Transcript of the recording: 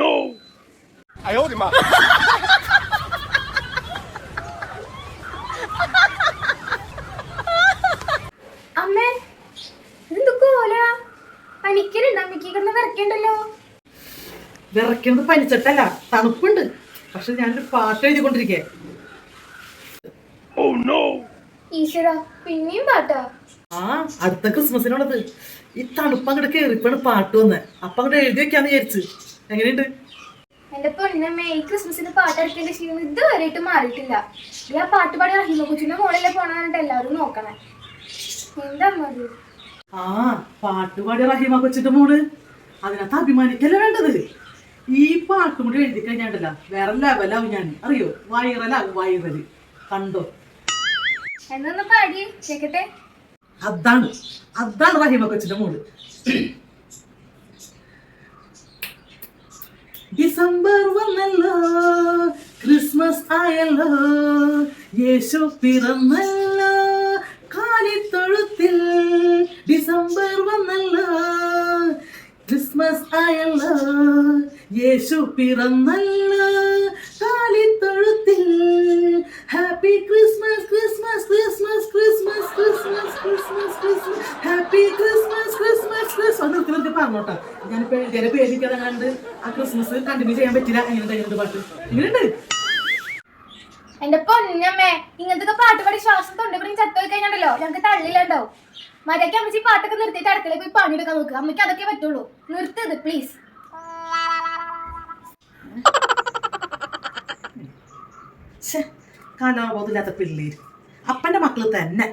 No Ayodhya അമ്മേ ഇതെന്തൊക്കോല പനിക്കലുണ്ട് അമ്മയ്ക്ക് കിടന്ന് വിറക്കണ്ടല്ലോ വിറക്കുന്നത് പനിച്ചിട്ടല്ല തണുപ്പുണ്ട്. പക്ഷെ ഞാനൊരു പാട്ട് എഴുതിക്കൊണ്ടിരിക്കേ. Oh, ഈശ്വര പിന്നെയും പാട്ടാ? ആ അടുത്ത ക്രിസ്മസിനുള്ളത് ഈ തണുപ്പ് അങ്ങോട്ട് കയറിപ്പാണ് പാട്ട് വന്നെ. അപ്പൊ അങ്ങോട്ട് എഴുതി വെക്കാന്ന് വിചാരിച്ചു. എങ്ങനെയുണ്ട്? എന്റെ പൊന്നമ്മേ ഈ ക്രിസ്മസിന് പാട്ട് ശീലം ക്ഷീണം ഇതുവരെയായിട്ട് മാറിയിട്ടില്ല. ഈ ആ പാട്ട് പാടി റഹീമ കൊച്ചിന്റെ മോളിലെ പോണെന്നിട്ട് എല്ലാവരും നോക്കണേ. എന്താ ആ പാട്ടുപാടി റഹീമ കൊച്ചിന്റെ മോൾ. അതിനകത്ത് അഭിമാനിക്കല്ലേ വേണ്ടത്? ഈ പാട്ടും കൂടി എഴുതി കഴിഞ്ഞാണ്ടല്ല വേറെ ലെവലാവും ഞാൻ. അറിയോ? വൈറലാകും വൈറൽ കണ്ടോ? എന്നൊന്ന് പാടി കേക്കട്ടെ? അതാണ് അതാണ് റഹീമ കൊച്ചിന്റെ മോൾ. ഡിസംബർ വന്നല്ലോ ക്രിസ്മസ് ആയല്ലോ യേശു പിറന്നല്ലോ കാലിത്തൊഴുത്തിൽ ഡിസംബർ വന്നല്ലോ ക്രിസ്മസ് ആയല്ലോ യേശു പിറന്നല്ലോ കാലിത്തൊഴുത്തിൽ. Happy Christmas Christmas Christmas Christmas Christmas Christmas Christmas happy Christmas പറഞ്ഞോട്ടെ. ഞാനിപ്പോ എഴുതിയാലെ പേടിക്കാതെ കണ്ട് ആ ക്രിസ്മസ് കണ്ടിന്യൂ ചെയ്യാൻ പറ്റില്ല. എങ്ങനെ എന്ത് പാട്ട്. ഇങ്ങനെയുണ്ട്? എന്റെ പൊന്നമ്മേ ഇങ്ങനത്തെ പാട്ട് പാടി ശ്വാസം തൊണ്ടപ്പുറം ചത്തോയി കഴിഞ്ഞാണ്ടല്ലോ ഞങ്ങൾക്ക് തള്ളിലുണ്ടാവും മര്യാദയ്ക്ക് അമ്മച്ചി പാട്ടൊക്കെ നിർത്തിയിട്ട് അടുക്കളയിൽ പോയി പണിയെടുക്കാൻ നോക്കുക അമ്മയ്ക്ക് അതൊക്കെ പറ്റുള്ളൂ. നിർത്തത് പ്ലീസ് ഛേ കാലാബോധമില്ലാത്ത പിള്ളേര്. അപ്പന്റെ മക്കൾ തന്നെ.